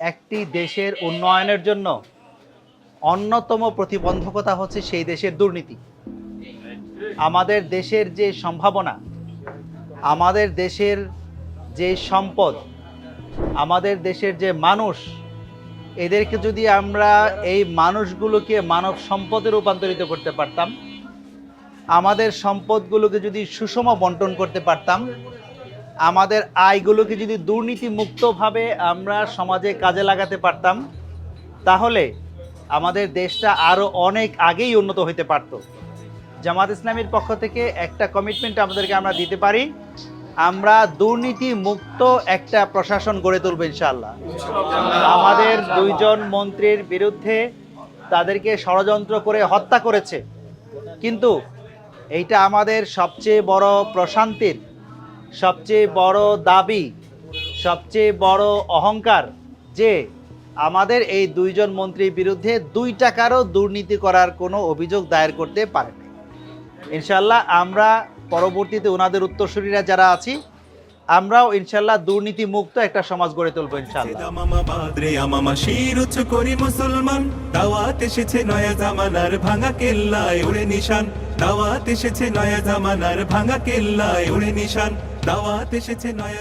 একটি দেশের উন্নয়নের জন্য অন্যতম প্রতিবন্ধকতা হচ্ছে সেই দেশের দুর্নীতি। আমাদের দেশের যে সম্ভাবনা, আমাদের দেশের যে সম্পদ, আমাদের দেশের যে মানুষ, এদেরকে যদি আমরা এই মানুষগুলোকে মানব সম্পদে রূপান্তরিত করতে পারতাম, আমাদের সম্পদগুলোকে যদি সুষম বন্টন করতে পারতাম আমাদের আয়গুলোকে যদি দুর্নীতি মুক্তভাবে আমরা সমাজে কাজে লাগাতে পারতাম, তাহলে আমাদের দেশটা আরও অনেক আগেই উন্নত হতে পারত। জামাত ইসলামীর পক্ষ থেকে একটা কমিটমেন্ট আমাদেরকে আমরা দিতে পারি, আমরা দুর্নীতি মুক্ত একটা প্রশাসন গড়ে তুলব ইনশাআল্লাহ। আমাদের দুইজন মন্ত্রীর বিরুদ্ধে তাদেরকে ষড়যন্ত্র করে হত্যা করেছে, কিন্তু এইটা আমাদের সবচেয়ে বড় প্রশান্তির সবচেয়ে বড় দাবি, সবচেয়ে বড় অহংকার যে আমাদের এই দুইজন মন্ত্রীর বিরুদ্ধে দুই টাকারও দুর্নীতি করার কোনো অভিযোগ দায়ের করতে পারে ইনশাল্লাহ আমরা পরবর্তীতে ওনাদের উত্তরসূরিরা যারা আছি, আমরাও ইনশাল্লাহ দুর্নীতি মুক্ত একটা সমাজ গড়ে তুলবো মুসলমান। দাওয়াত এসেছে নয়া নিশান। দাওয়াত এসেছে নয়া নিশান। দাওয়াত এসেছে নয়া